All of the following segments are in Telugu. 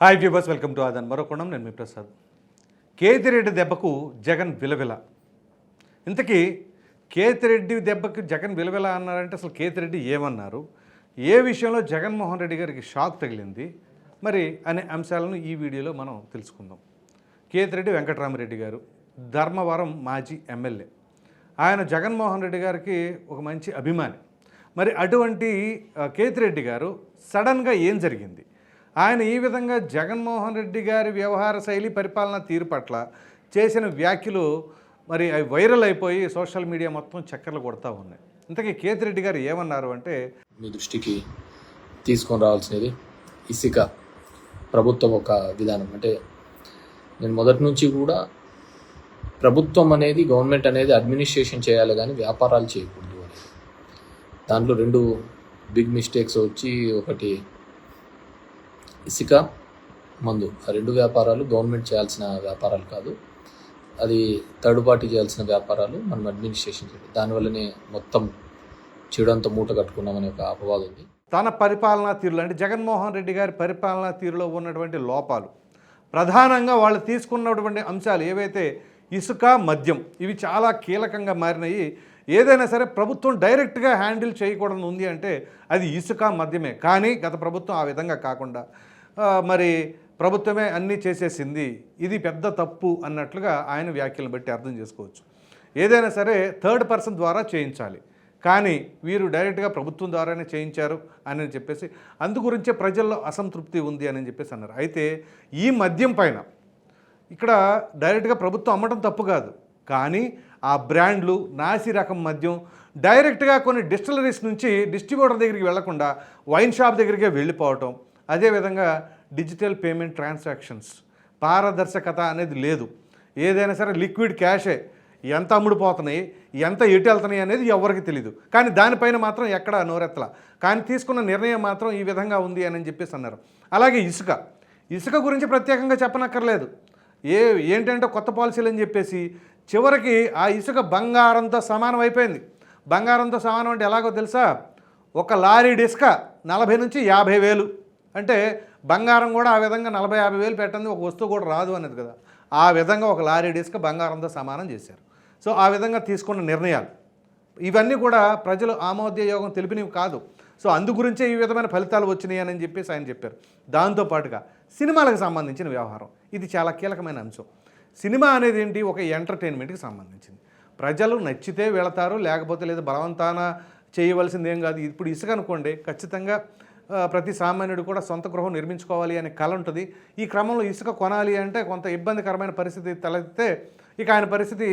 హాయ్ వ్యూబర్స్ వెల్కమ్ టు ఆదన్ కోణం నేను మీ ప్రసాద్. కేతిరెడ్డి దెబ్బకు జగన్ విలవిల. ఇంతకీ కేతిరెడ్డి దెబ్బకు జగన్ విలవిల అన్నారంటే అసలు కేతిరెడ్డి ఏమన్నారు? ఏ విషయంలో జగన్మోహన్ రెడ్డి గారికి షాక్ తగిలింది? మరి అనే అంశాలను ఈ వీడియోలో మనం తెలుసుకుందాం. కేతిరెడ్డి వెంకటరామరెడ్డి గారు ధర్మవరం మాజీ ఎమ్మెల్యే. ఆయన జగన్మోహన్ రెడ్డి గారికి ఒక మంచి అభిమాని. మరి అటువంటి కేతిరెడ్డి గారు సడన్గా ఏం జరిగింది? ఆయన ఈ విధంగా జగన్మోహన్ రెడ్డి గారి వ్యవహార శైలి పరిపాలన తీరు పట్ల చేసిన వ్యాఖ్యలు మరి అవి వైరల్ అయిపోయి సోషల్ మీడియా మొత్తం చక్కర్లు కొడతా ఉన్నాయి. ఇంతకీ కేతిరెడ్డి గారు ఏమన్నారు అంటే మీ దృష్టికి తీసుకొని రావాల్సినది ఇసుక ప్రభుత్వం ఒక విధానం. అంటే నేను మొదటి నుంచి కూడా ప్రభుత్వం అనేది గవర్నమెంట్ అనేది అడ్మినిస్ట్రేషన్ చేయాలి కానీ వ్యాపారాలు చేయకూడదు అనేది. దాంట్లో రెండు బిగ్ మిస్టేక్స్ వచ్చి ఒకటి ఇసుక మందు. ఆ రెండు వ్యాపారాలు గవర్నమెంట్ చేయాల్సిన వ్యాపారాలు కాదు. అది థర్డ్ పార్టీ చేయాల్సిన వ్యాపారాలు మనం అడ్మినిస్ట్రేషన్ చేయాలి. దానివల్లనే మొత్తం చెడంతా మూట కట్టుకున్నామనే ఒక అపవాదం ఉంది. తన పరిపాలనా తీరులో అంటే జగన్మోహన్ రెడ్డి గారి పరిపాలనా తీరులో ఉన్నటువంటి లోపాలు ప్రధానంగా వాళ్ళు తీసుకున్నటువంటి అంశాలు ఏవైతే ఇసుక మద్యం ఇవి చాలా కీలకంగా మారినాయి. ఏదైనా సరే ప్రభుత్వం డైరెక్ట్గా హ్యాండిల్ చేయకూడదు ఉంది అంటే అది ఇసుక మద్యమే. కానీ గత ప్రభుత్వం ఆ విధంగా కాకుండా మరి ప్రభుత్వమే అన్నీ చేసేసింది. ఇది పెద్ద తప్పు అన్నట్లుగా ఆయన వ్యాఖ్యలను బట్టి అర్థం చేసుకోవచ్చు. ఏదైనా సరే థర్డ్ పర్సన్ ద్వారా చేయించాలి. కానీ వీరు డైరెక్ట్గా ప్రభుత్వం ద్వారానే చేయించారు అని చెప్పేసి అందు గురించే ప్రజల్లో అసంతృప్తి ఉంది అని చెప్పేసి అన్నారు. అయితే ఈ మద్యం పైన ఇక్కడ డైరెక్ట్గా ప్రభుత్వం అమ్మటం తప్పు కాదు. కానీ ఆ బ్రాండ్లు నాసి రకం మద్యం డైరెక్ట్గా కొన్ని డిస్టిలరీస్ నుంచి డిస్ట్రిబ్యూటర్ దగ్గరికి వెళ్ళకుండా వైన్ షాప్ దగ్గరికే వెళ్ళిపోవటం అదేవిధంగా డిజిటల్ పేమెంట్ ట్రాన్సాక్షన్స్ పారదర్శకత అనేది లేదు. ఏదైనా సరే లిక్విడ్ క్యాషే. ఎంత అమ్ముడుపోతున్నాయి ఎంత ఎటు వెళ్తున్నాయి అనేది ఎవరికి తెలియదు కానీ దానిపైన మాత్రం ఎక్కడ నోరెత్తల. కానీ తీసుకున్న నిర్ణయం మాత్రం ఈ విధంగా ఉంది అని చెప్పేసి అన్నారు. అలాగే ఇసుక. ఇసుక గురించి ప్రత్యేకంగా చెప్పనక్కర్లేదు. ఏ ఏంటంటే కొత్త పాలసీలు అని చెప్పేసి చివరికి ఆ ఇసుక బంగారంతో సమానం అయిపోయింది. బంగారంతో సమానం అంటే ఎలాగో తెలుసా? ఒక లారీ డిస్క నలభై నుంచి యాభై వేలు. అంటే బంగారం కూడా ఆ విధంగా నలభై యాభై వేలు పెట్టండి ఒక వస్తువు కూడా రాదు అనేది కదా. ఆ విధంగా ఒక లారీ డిస్క్ బంగారంతో సమానం చేశారు. సో ఆ విధంగా తీసుకున్న నిర్ణయాలు. ఇవన్నీ కూడా ప్రజలు ఆమోదయోగం తెలిపినవి కాదు. సో అందుగురించే ఈ విధమైన ఫలితాలు వచ్చినాయి అని చెప్పేసి ఆయన చెప్పారు. దాంతోపాటుగా సినిమాలకు సంబంధించిన వ్యవహారం. ఇది చాలా కీలకమైన అంశం. సినిమా అనేది ఏంటి? ఒక ఎంటర్టైన్మెంట్కి సంబంధించింది. ప్రజలు నచ్చితే వెళతారు లేకపోతే లేదు బలవంతాన చేయవలసింది ఏం కాదు. ఇప్పుడు ఇసుక అనుకోండి ఖచ్చితంగా ప్రతి సామాన్యుడు కూడా సొంత గృహం నిర్మించుకోవాలి అనే కళ ఉంటుంది. ఈ క్రమంలో ఇసుక కొనాలి అంటే కొంత ఇబ్బందికరమైన పరిస్థితి తలెత్తితే ఇక ఆయన పరిస్థితి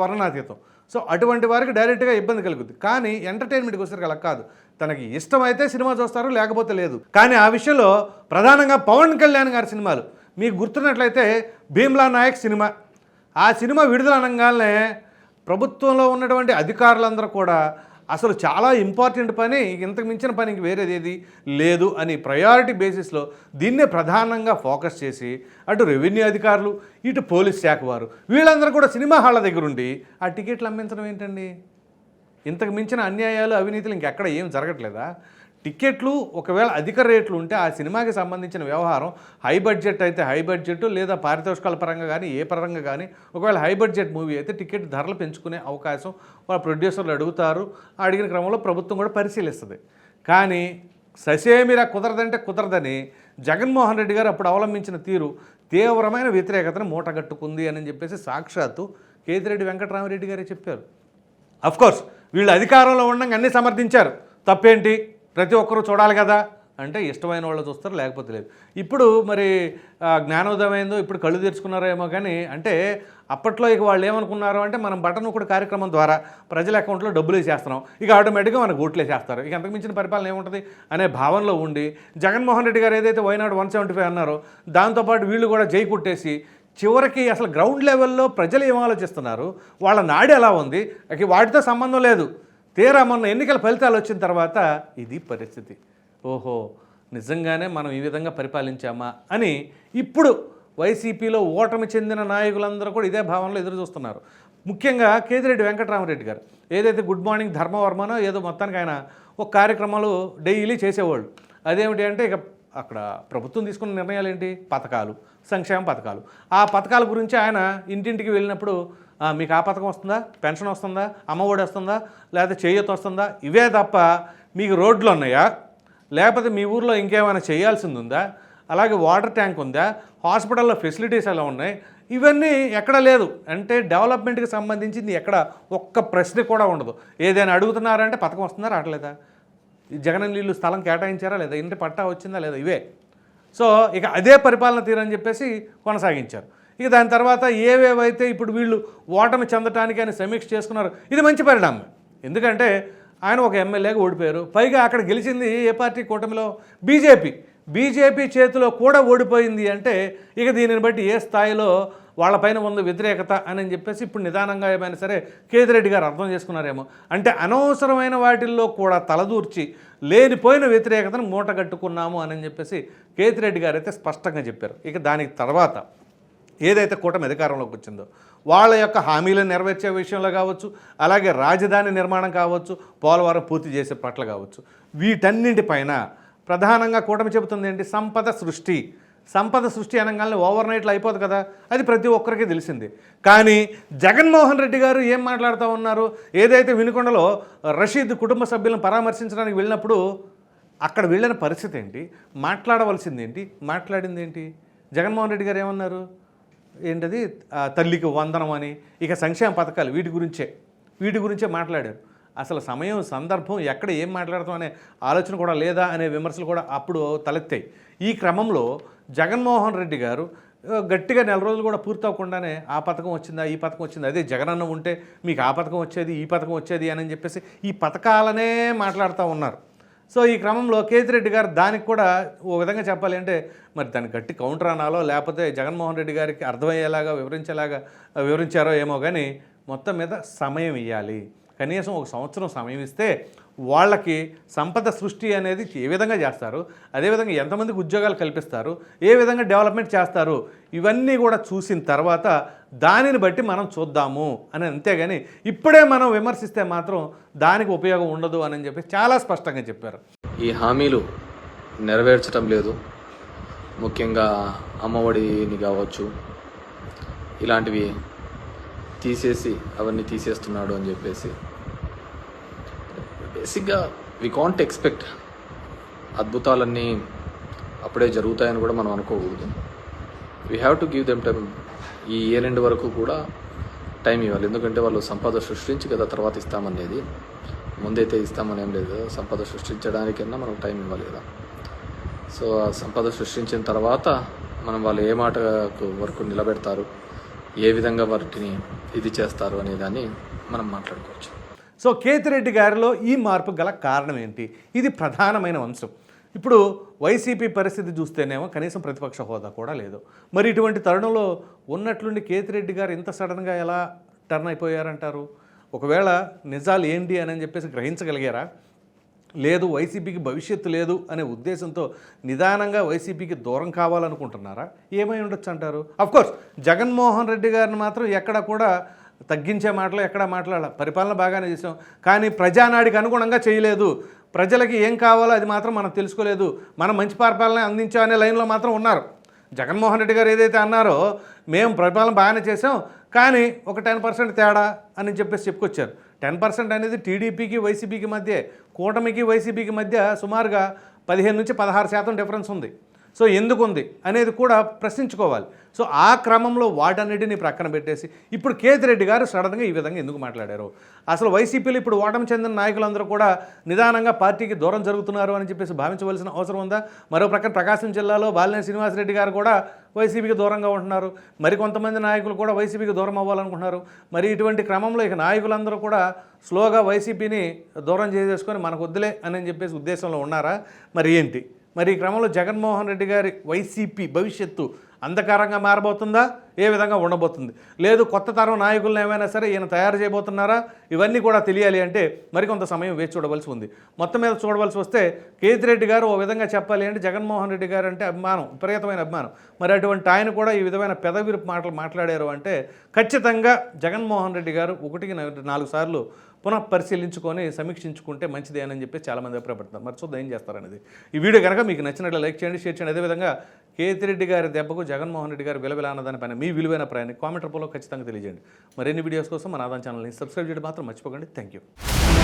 వర్ణనాతీతం. సో అటువంటి వారికి డైరెక్ట్గా ఇబ్బంది కలుగుద్ది. కానీ ఎంటర్టైన్మెంట్కి వచ్చేసరికి అలా కాదు. తనకి ఇష్టమైతే సినిమా చూస్తారు లేకపోతే లేదు. కానీ ఆ విషయంలో ప్రధానంగా పవన్ కళ్యాణ్ గారి సినిమాలు. మీకు గుర్తున్నట్లయితే భీమ్లా నాయక్ సినిమా. ఆ సినిమా విడుదల అనగానే ప్రభుత్వంలో ఉన్నటువంటి అధికారులందరూ కూడా అసలు చాలా ఇంపార్టెంట్ పని ఇంతకు మించిన పని ఇంక వేరేదేది లేదు అని ప్రయారిటీ బేసిస్లో దీన్నే ప్రధానంగా ఫోకస్ చేసి అటు రెవెన్యూ అధికారులు ఇటు పోలీస్ శాఖ వారు వీళ్ళందరూ కూడా సినిమా హాళ్ళ దగ్గర ఉండి ఆ టికెట్లు అమ్మించడం ఏంటండి? ఇంతకు మించిన అన్యాయాలు అవినీతులు ఇంకెక్కడ ఏం జరగట్లేదా? టికెట్లు ఒకవేళ అధిక రేట్లు ఉంటే ఆ సినిమాకి సంబంధించిన వ్యవహారం హై బడ్జెట్ అయితే హై బడ్జెట్ లేదా పారితోషికాల పరంగా కానీ ఏ పరంగా కానీ ఒకవేళ హై బడ్జెట్ మూవీ అయితే టికెట్ ధరలు పెంచుకునే అవకాశం వాళ్ళ ప్రొడ్యూసర్లు అడుగుతారు. అడిగిన క్రమంలో ప్రభుత్వం కూడా పరిశీలిస్తుంది. కానీ ససేమిరా కుదరదంటే కుదరదని జగన్మోహన్ రెడ్డి గారు అప్పుడు అవలంబించిన తీరు తీవ్రమైన వ్యతిరేకతను మూటగట్టుకుంది అని చెప్పేసి సాక్షాత్తు కేతిరెడ్డి వెంకటరామరెడ్డి గారే చెప్పారు. అఫ్కోర్స్ వీళ్ళు అధికారంలో ఉండగా అన్నీ సమర్థించారు. తప్పేంటి? ప్రతి ఒక్కరూ చూడాలి కదా? అంటే ఇష్టమైన వాళ్ళు చూస్తారు లేకపోతే లేదు. ఇప్పుడు మరి జ్ఞానోదయమైందో ఇప్పుడు కళ్ళు తెరుచుకున్నారేమో కానీ అంటే అప్పట్లో ఇక వాళ్ళు ఏమనుకున్నారు అంటే మనం బటన్ ఒకటి కార్యక్రమం ద్వారా ప్రజల అకౌంట్లో డబ్బులు వేసేస్తున్నాం. ఇక ఆటోమేటిక్గా మనకు ఓట్లు వేసేస్తారు. ఇక అంతకు మించిన పరిపాలన ఏముంటుంది? అనే భావనలో ఉండి జగన్మోహన్ రెడ్డి గారు ఏదైతే వైనాడు వన్ సెవెంటీ ఫైవ్ అన్నారో దాంతోపాటు వీళ్ళు కూడా జై కుట్టేసి చివరికి అసలు గ్రౌండ్ లెవెల్లో ప్రజలు ఏం ఆలోచిస్తున్నారు? వాళ్ళ నాడు ఎలా ఉంది? వాటితో సంబంధం లేదు. తీరా మొన్న ఎన్నికల ఫలితాలు వచ్చిన తర్వాత ఇది పరిస్థితి. ఓహో నిజంగానే మనం ఈ విధంగా పరిపాలించామా అని ఇప్పుడు వైసీపీలో ఓటమి చెందిన నాయకులందరూ కూడా ఇదే భావనలో ఎదురు చూస్తున్నారు. ముఖ్యంగా కేతిరెడ్డి వెంకటరామరెడ్డి గారు. ఏదైతే గుడ్ మార్నింగ్ ధర్మవర్మనో ఏదో మొత్తానికి ఆయన ఒక కార్యక్రమాలు డైలీ చేసేవాళ్ళు. అదేమిటి అంటే ఇక అక్కడ ప్రభుత్వం తీసుకున్న నిర్ణయాలు ఏంటి పథకాలు సంక్షేమ పథకాలు. ఆ పథకాల గురించి ఆయన ఇంటింటికి వెళ్ళినప్పుడు మీకు ఆ పథకం వస్తుందా? పెన్షన్ వస్తుందా? అమ్మఒడి వస్తుందా? లేకపోతే చేయూత వస్తుందా? ఇవే తప్ప మీకు రోడ్లు ఉన్నాయా? లేకపోతే మీ ఊర్లో ఇంకేమైనా చేయాల్సింది ఉందా అలాగే వాటర్ ట్యాంక్ ఉందా? హాస్పిటల్లో ఫెసిలిటీస్ ఎలా ఉన్నాయి? ఇవన్నీ ఎక్కడ లేదు. అంటే డెవలప్మెంట్కి సంబంధించింది ఎక్కడ ఒక్క ప్రశ్న కూడా ఉండదు. ఏదైనా అడుగుతున్నారంటే పథకం వస్తుందా రావట్లేదా? జగన్ నీళ్ళు స్థలం కేటాయించారా లేదా ఇంటి పట్టా వచ్చిందా లేదా ఇవే. సో ఇక అదే పరిపాలన తీరని చెప్పేసి కొనసాగించారు. ఇక దాని తర్వాత ఏవేవైతే ఇప్పుడు వీళ్ళు ఓటమి చెందటానికి అని సమీక్ష చేసుకున్నారు ఇది మంచి పరిణామం. ఎందుకంటే ఆయన ఒక ఎమ్మెల్యేగా ఓడిపోయారు. పైగా అక్కడ గెలిచింది ఏ పార్టీ కూటమిలో? బీజేపీ. బీజేపీ చేతిలో కూడా ఓడిపోయింది అంటే ఇక దీనిని బట్టి ఏ స్థాయిలో వాళ్ళపైన ఉంది వ్యతిరేకత అని చెప్పేసి ఇప్పుడు నిదానంగా ఏమైనా సరే కేతిరెడ్డి గారు అర్థం చేసుకున్నారేమో. అంటే అనవసరమైన వాటిల్లో కూడా తలదూర్చి లేనిపోయిన వ్యతిరేకతను మూటగట్టుకున్నాము అని చెప్పేసి కేతిరెడ్డి గారు అయితే స్పష్టంగా చెప్పారు. ఇక దానికి తర్వాత ఏదైతే కూటమి అధికారంలోకి వచ్చిందో వాళ్ళ యొక్క హామీలను నెరవేర్చే విషయంలో కావచ్చు అలాగే రాజధాని నిర్మాణం కావచ్చు పోలవరం పూర్తి చేసే పట్ల కావచ్చు వీటన్నింటిపైన ప్రధానంగా కూటమి చెబుతుంది ఏంటి? సంపద సృష్టి సంపద సృష్టి అనగానే ఓవర్ నైట్లో అయిపోదు కదా. అది ప్రతి ఒక్కరికి తెలిసింది. కానీ జగన్మోహన్ రెడ్డి గారు ఏం మాట్లాడుతూ ఉన్నారు? ఏదైతే వినుకొండలో రషీద్ కుటుంబ సభ్యులను పరామర్శించడానికి వెళ్ళినప్పుడు అక్కడ వెళ్ళిన పరిస్థితి ఏంటి? మాట్లాడవలసింది ఏంటి? మాట్లాడింది ఏంటి? జగన్మోహన్ రెడ్డి గారు ఏమన్నారు? ఏంటది? తల్లికి వందనం అని ఇక సంక్షేమ పథకాలు వీటి గురించే. వీటి గురించే మాట్లాడారు. అసలు సమయం సందర్భం ఎక్కడ ఏం మాట్లాడతాం అనే ఆలోచన కూడా లేదా అనే విమర్శలు కూడా అప్పుడు తలెత్తాయి. ఈ క్రమంలో జగన్మోహన్ రెడ్డి గారు గట్టిగా నెల రోజులు కూడా పూర్తి అవ్వకుండానే ఆ పథకం వచ్చిందా ఈ పథకం వచ్చిందా? అదే జగనన్న ఉంటే మీకు ఆ పథకం వచ్చేది ఈ పథకం వచ్చేది అని చెప్పేసి ఈ పథకాలనే మాట్లాడుతూ ఉన్నారు. సో ఈ క్రమంలో కేతిరెడ్డి గారు దానికి కూడా ఓ విధంగా చెప్పాలి అంటే మరి దానికి గట్టి కౌంటర్ అనాలో లేకపోతే జగన్మోహన్ రెడ్డి గారికి అర్థమయ్యేలాగా వివరించేలాగా వివరించారో ఏమో కానీ మొత్తం మీద సమయం ఇవ్వాలి కనీసం ఒక సంవత్సరం సమయం ఇస్తే వాళ్ళకి సంపద సృష్టి అనేది ఏ విధంగా చేస్తారు అదేవిధంగా ఎంతమందికి ఉద్యోగాలు కల్పిస్తారు ఏ విధంగా డెవలప్మెంట్ చేస్తారు ఇవన్నీ కూడా చూసిన తర్వాత దానిని బట్టి మనం చూద్దాము అని అంతేగాని ఇప్పుడే మనం విమర్శిస్తే మాత్రం దానికి ఉపయోగం ఉండదు అని చెప్పి చాలా స్పష్టంగా చెప్పారు. ఈ హామీలు నెరవేర్చడం లేదు. ముఖ్యంగా అమ్మఒడిని కావచ్చు ఇలాంటివి తీసేసి అవన్నీ తీసేస్తున్నాడు అని చెప్పేసి బేసిక్గా వి కాంట్ ఎక్స్పెక్ట్ అద్భుతాలన్నీ అప్పుడే జరుగుతాయని కూడా మనం అనుకోకూడదు. We have to give them time ఈ ఇయర్ ఎండ్ వరకు కూడా టైం ఇవ్వాలి. ఎందుకంటే వాళ్ళు సంపద సృష్టించి కదా తర్వాత ఇస్తామనేది. ముందైతే ఇస్తామని ఏం లేదు. సంపద సృష్టించడానికైనా మనం టైం ఇవ్వాలి కదా. సో ఆ సంపద సృష్టించిన తర్వాత మనం వాళ్ళు ఏ మాట వరకు నిలబెడతారు? ఏ విధంగా వాటిని ఇది చేస్తారు అనేదాన్ని మనం మాట్లాడుకోవచ్చు. సో కేతిరెడ్డి గారిలో ఈ మార్పు గల కారణం ఏంటి? ఇది ప్రధానమైన అంశం. ఇప్పుడు వైసీపీ పరిస్థితి చూస్తేనేమో కనీసం ప్రతిపక్ష హోదా కూడా లేదు. మరి ఇటువంటి తరుణంలో ఉన్నట్లుండి కేతిరెడ్డి గారు ఇంత సడన్గా ఎలా టర్న్ అయిపోయారంటారు? ఒకవేళ నిజాలు ఏంటి అని చెప్పేసి గ్రహించగలిగారా? లేదు వైసీపీకి భవిష్యత్తు లేదు అనే ఉద్దేశంతో నిదానంగా వైసీపీకి దూరం కావాలనుకుంటున్నారా? ఏమై ఉండొచ్చు అంటారు? అఫ్కోర్స్ జగన్మోహన్ రెడ్డి గారిని మాత్రం ఎక్కడ కూడా తగ్గించే మాటలు ఎక్కడ మాట్లాడాల. పరిపాలన బాగానే చేసాం కానీ ప్రజానాడికి అనుగుణంగా చేయలేదు. ప్రజలకి ఏం కావాలో అది మాత్రం మనం తెలుసుకోలేదు. మనం మంచి పరిపాలన అందించాం అనే లైన్లో మాత్రం ఉన్నారు. జగన్మోహన్ రెడ్డి గారు ఏదైతే అన్నారో మేము పరిపాలన బాగానే చేసాం కానీ ఒక టెన్ పర్సెంట్ తేడా అని చెప్పేసి చెప్పుకొచ్చారు. టెన్ పర్సెంట్ అనేది టీడీపీకి వైసీపీకి మధ్య కూటమికి వైసీపీకి మధ్య సుమారుగా పదిహేను నుంచి పదహారు శాతం డిఫరెన్స్ ఉంది. సో ఎందుకుంది అనేది కూడా ప్రశ్నించుకోవాలి. సో ఆ క్రమంలో వాటన్నిటిని ప్రక్కన పెట్టేసి ఇప్పుడు కేతి రెడ్డి గారు సడన్గా ఈ విధంగా ఎందుకు మాట్లాడారు? అసలు వైసీపీలో ఇప్పుడు ఓటమి చెందిన నాయకులందరూ కూడా నిదానంగా పార్టీకి దూరం జరుగుతున్నారు అని చెప్పేసి భావించవలసిన అవసరం ఉందా? మరో ప్రక్కన ప్రకాశం జిల్లాలో బాలినేని శ్రీనివాసరెడ్డి గారు కూడా వైసీపీకి దూరంగా ఉంటున్నారు. మరి కొంతమంది నాయకులు కూడా వైసీపీకి దూరం అవ్వాలనుకుంటున్నారు. మరి ఇటువంటి క్రమంలో ఇక నాయకులందరూ కూడా స్లోగా వైసీపీని దూరం చేసేసుకొని మనకు వద్దులే అని చెప్పేసి ఉద్దేశంలో ఉన్నారా? మరి ఏంటి? మరి ఈ క్రమంలో జగన్మోహన్ రెడ్డి గారి వైసీపీ భవిష్యత్తు అంధకారంగా మారబోతుందా? ఏ విధంగా ఉండబోతుంది? లేదు కొత్త తరం నాయకులను ఏమైనా సరే ఈయన తయారు చేయబోతున్నారా? ఇవన్నీ కూడా తెలియాలి అంటే మరికొంత సమయం వేచి చూడవలసి ఉంది. మొత్తం మీద చూడవలసి వస్తే కేతిరెడ్డి గారు ఓ విధంగా చెప్పాలి అంటే జగన్మోహన్ రెడ్డి గారు అంటే అభిమానం విపరీతమైన అభిమానం. మరి అటువంటి ఆయన కూడా ఈ విధమైన పెదవిరుపు మాటలు మాట్లాడారు అంటే ఖచ్చితంగా జగన్మోహన్ రెడ్డి గారు ఒకటికి నాలుగు సార్లు పునః పరిశీలించుకొని సమీక్షించుకుంటే మంచిది అని చెప్పి చాలామంది అభిప్రాయపడుతున్నారు. మరి చూద్దాం ఏం చేస్తారనేది. ఈ వీడియో కనుక మీకు నచ్చినట్లు లైక్ చేయండి షేర్ చేయండి. అదేవిధంగా కేతిరెడ్డి గారి దెబ్బకు జగన్మోహన్ రెడ్డి గారు విలువల అన్నదానిపైన మీ విలువైన ప్రయాణం కామెంట్ రూపంలో ఖచ్చితంగా తెలియజేయండి. మరిన్ని వీడియోస్ కోసం మన ఆదాన్ ఛానల్ని సబ్స్క్రైబ్ చేయడం మాత్రం మర్చిపోకండి. Thank you